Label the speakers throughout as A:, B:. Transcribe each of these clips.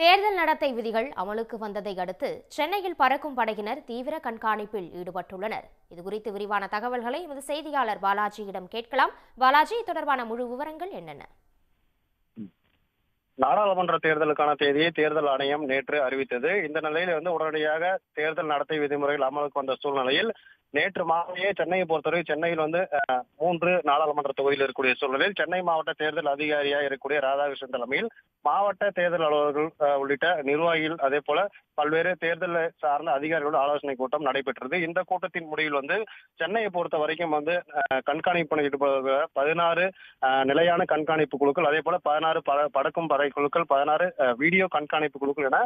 A: தேர்தல் நடத்தை விதிகள் அமலுக்கு வந்ததை அடுத்து சென்னையில் பறக்கும் படையினர் தீவிர கண்காணிப்பில் ஈடுபட்டுள்ளனர். இதுகுறித்து விரிவான தகவல்களை எமது செய்தியாளர் பாலாஜியிடம் கேட்கலாம். பாலாஜி தொடர்பான முழு விவரங்கள் என்னென்ன?
B: நாடாளுமன்ற தேர்தலுக்கான தேதியை தேர்தல் ஆணையம் நேற்று அறிவித்தது. இந்த நிலையில் வந்து உடனடியாக தேர்தல் நடத்தை விதிமுறைகள் அமலுக்கு வந்த சூழ்நிலையில் நேற்று மாலையே சென்னையை பொறுத்தவரை சென்னையில் வந்து மூன்று நாடாளுமன்ற தொகுதியில் இருக்கக்கூடிய சூழ்நிலையில் சென்னை மாவட்ட தேர்தல் அதிகாரியா இருக்கக்கூடிய ராதாகிருஷ்ணன் தலைமையில் மாவட்ட தேர்தல் அலுவலர்கள் உள்ளிட்ட நிர்வாகிகள் அதே போல பல்வேறு தேர்தல் சார்ந்த அதிகாரிகளோட ஆலோசனை கூட்டம் நடைபெற்றது. இந்த கூட்டத்தின் முடிவில் வந்து சென்னையை பொறுத்த வரைக்கும் வந்து அஹ், கண்காணிப்பு ஈடுபடுகிற பதினாறு நிலையான கண்காணிப்பு குழுக்கள் அதே போல பதினாறு படக்கும் பறக்கும் படை குழுக்கள் பதினாறு வீடியோ கண்காணிப்பு குழுக்கள் என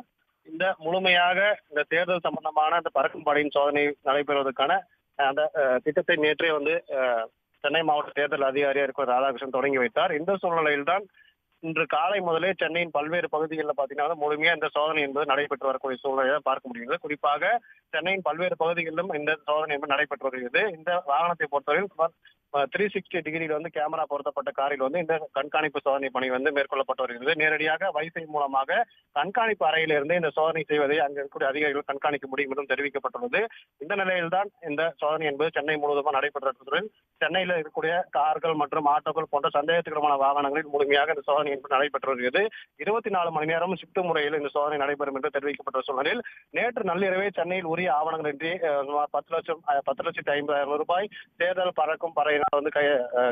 B: இந்த முழுமையாக இந்த தேர்தல் சம்பந்தமான இந்த பறக்கும் படையின் சோதனை நடைபெறுவதற்கான அந்த திட்டத்தை நேற்றே வந்து சென்னை மாவட்ட தேர்தல் அதிகாரியா இருக்கிற ராதாகிருஷ்ணன் தொடங்கி வைத்தார். இந்த சூழ்நிலையில்தான் இன்று காலை முதலே சென்னையின் பல்வேறு பகுதிகளில் பார்த்தீங்கன்னா முழுமையா இந்த சோதனை என்பது நடைபெற்று வரக்கூடிய சூழ்நிலையை பார்க்க முடியுது குறிப்பாக சென்னையின் பல்வேறு பகுதிகளிலும் இந்த சோதனை என்பது நடைபெற்று வருகிறது. இந்த வாகனத்தை பொறுத்தவரையில் த்ரீ சிக்ஸ்டி டிகிரியில் வந்து கேமரா பொருத்தப்பட்ட காரில் வந்து இந்த கண்காணிப்பு சோதனை பணி வந்து மேற்கொள்ளப்பட்டு வருகிறது. நேரடியாக வைஃபை மூலமாக கண்காணிப்பு அறையிலிருந்து இந்த சோதனை செய்வதை அங்கு இருக்கக்கூடிய அதிகாரிகள் கண்காணிக்க முடியும் என்றும் தெரிவிக்கப்பட்டுள்ளது. இந்த நிலையில்தான் இந்த சோதனை என்பது சென்னை முழுவதுமாக நடைபெற்றது சென்னையில் இருக்கக்கூடிய கார்கள் மற்றும் ஆட்டோக்கள் போன்ற சந்தேகத்துக்குமான வாகனங்களில் முழுமையாக இந்த சோதனை என்பது நடைபெற்று வருகிறது. இருபத்தி நாலு மணி நேரம் ஷிப்ட் முறையில் இந்த சோதனை நடைபெறும் என்று தெரிவிக்கப்பட்ட சூழலில் நேற்று நள்ளிரவே சென்னையில் உரிய ஆவணங்கள் இன்றி பத்து லட்சம் பத்து லட்சத்தி ஐம்பதாயிரம் ரூபாய் தேர்தல் பறக்கும் பறையினால் வந்து கை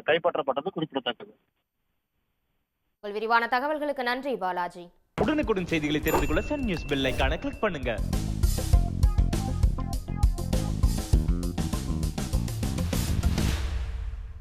B: கைப்பற்றப்பட்டது குறிப்பிடத்தக்கது.
A: உங்கள் விரிவான தகவல்களுக்கு நன்றி பாலாஜி.
C: உடனுக்குடன் செய்திகளை தெரிந்து கொள்ள சன் நியூஸ் பெல் ஐகானை கிளிக் பண்ணுங்க.